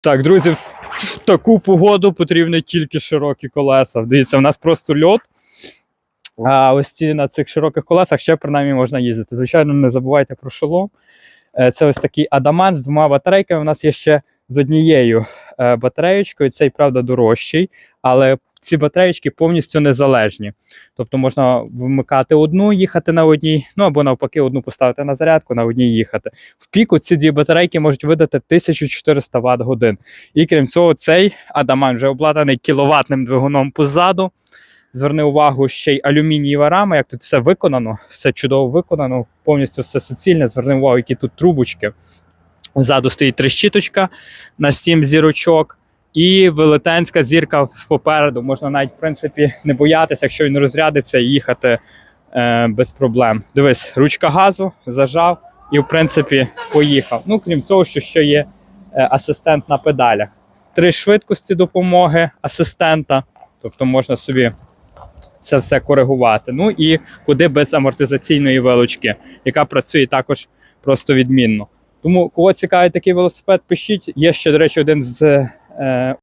Так, друзі, в таку погоду потрібні тільки широкі колеса. Дивіться, у нас просто льот. А ось ці на цих широких колесах ще принаймні можна їздити. Звичайно, не забувайте про шолом. Е, Це ось такий адамант з двома батарейками. У нас є ще з однією е, батареєчкою. Цей, правда, дорожчий, але ці батареєчки повністю незалежні.Тобто можна вмикати одну, їхати на одній, ну або навпаки, одну поставити на зарядку, на одній їхати. В піку ці дві батарейки можуть видати 1400 Вт годин. І крім цього, цей адамант вже обладнаний кіловатним двигуном позаду. Зверни увагу, ще й алюмінієва рама, як тут все виконано, все чудово виконано, повністю все суцільне. Зверни увагу, які тут трубочки. Ззаду стоїть трещіточка на 7 зірочок. І велетенська зірка попереду. Можна навіть, в принципі, не боятися, якщо він розрядиться, їхати е, без проблем. Дивись, ручка газу зажав і, в принципі, поїхав. Ну, крім цього, що ще є е, асистент на педалях. Три швидкості допомоги асистента, тобто можна собі це все коригувати. Ну і куди без амортизаційної вилочки, яка працює також просто відмінно. Тому, кого цікавить такий велосипед, пишіть. Є ще, до речі, один з uh,